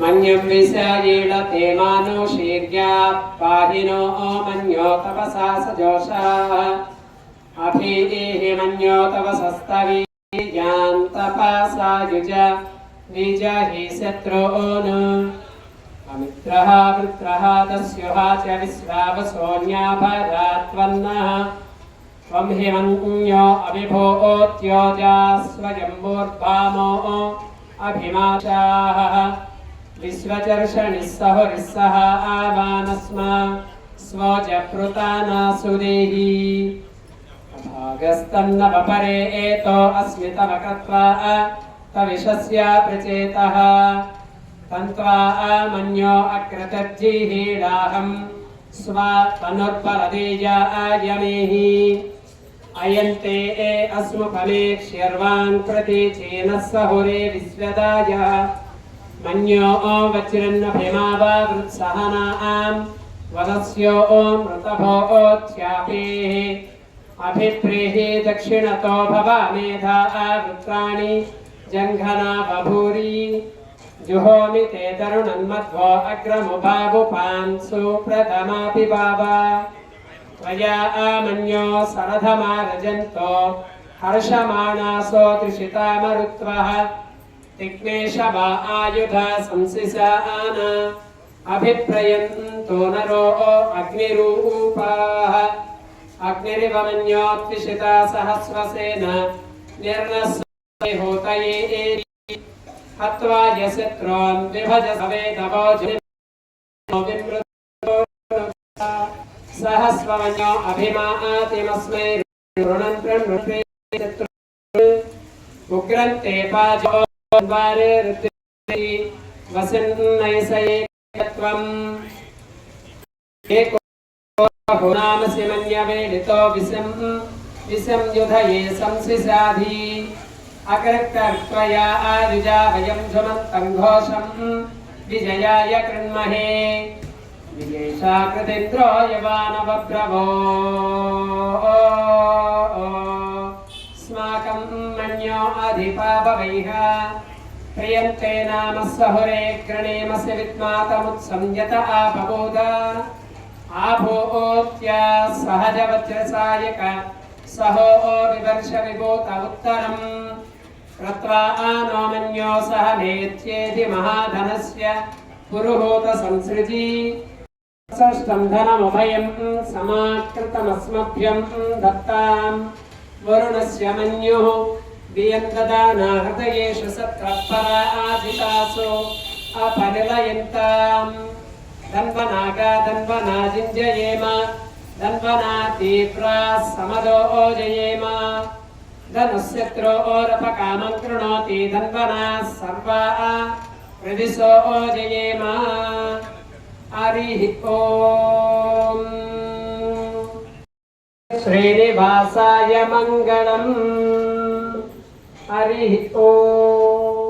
मन्यं विषयीळते मानो शीर्या पाहिनो मन्यो तपसा सजोषाः अभिदेहि मन्यो तपसस्तवीयान्तपासा युज विजहि शत्रून् अमित्रः वृत्रः दस्युः च विश्वावसोऽन्याभरात्वन्नः त्वं हिमन्यो अभिभूत्योजा स्वयम्भूर्भामो अभिमाशाः विश्वचर्षणिः सहुरिः सह आवानस्म स्वजपृतानासुदेहि भागस्तन्नवपरे एतो अस्मितमकृत्वा तविषस्य प्रचेतः तन्त्वा मन्यो अक्रतज्जिहीडाहम् स्वतनुर्बलदेयायमेहि अयन्ते ए अस्मफलेक्ष्यर्वान् प्रतीचेनः सहुरे विश्वदाय मन्यो वज्रन्नभिमावावृत्सहनाम् वदस्यो मृतभोऽध्यापेः अभिप्रेहि दक्षिणतो भवामेधा वृत्राणि जङ्घना बभूरि जुहोमि ते तरुणन्मध्वो अग्रमुभावुपांसु प्रथमापि बावा त्वया आमन्यो सरथमारजन्तो हर्षमाणासो त्रिषितामरुत्वः तिग्मेशवा आयुधा अभिप्रयन्तो नरो अग्निरूपाः। अग्निरिव निर्नस्वे होतये हत्वा यशत्रोन् विभज सहस्वमन्यो अभिमातिमस्मै ऋणन् प्रण्वते उग्रन्ते पाजो द्वारे ऋते वसन्नयसये त्वम् एको नामसि मन्यवेडितो विषं विषं युधये संसिसाधि अकृत्कर्त्वया आयुजा वयं सुमन्तं घोषं विजयाय कृण्महे विजेशाकृतिन्द्रो यवानवब्रवो स्माकं मन्यो अधिपापवैः प्रियन्ते नाम सहुरे गृणेमसि विद्मातमुत्संयत आपबोध आभूत्या सहजवज्रसायक सहो विवर्ष विभूत उत्तरम् कृत्वा आनो मन्यो सह नेत्येति महाधनस्य पुरुहूत संसृजी षष्ठं धनमुभयं समाकृतमस्मभ्यं दत्ताम् वरुणस्य मन्युः వియంగదానాహృదయేషు సత్కర్పరాధికాసో అపనిలయంతాం. దన్వనాగా దన్వనాజింజయేమ దన్వనా తీవ్రా సమదోజయేమ ధనుశత్రోరపకామం కృణోతి దన్వనా సర్వా ప్రదిశోజయేమ హరి ఓం. శ్రీనివాసాయ మంగళం. હરિ ઓ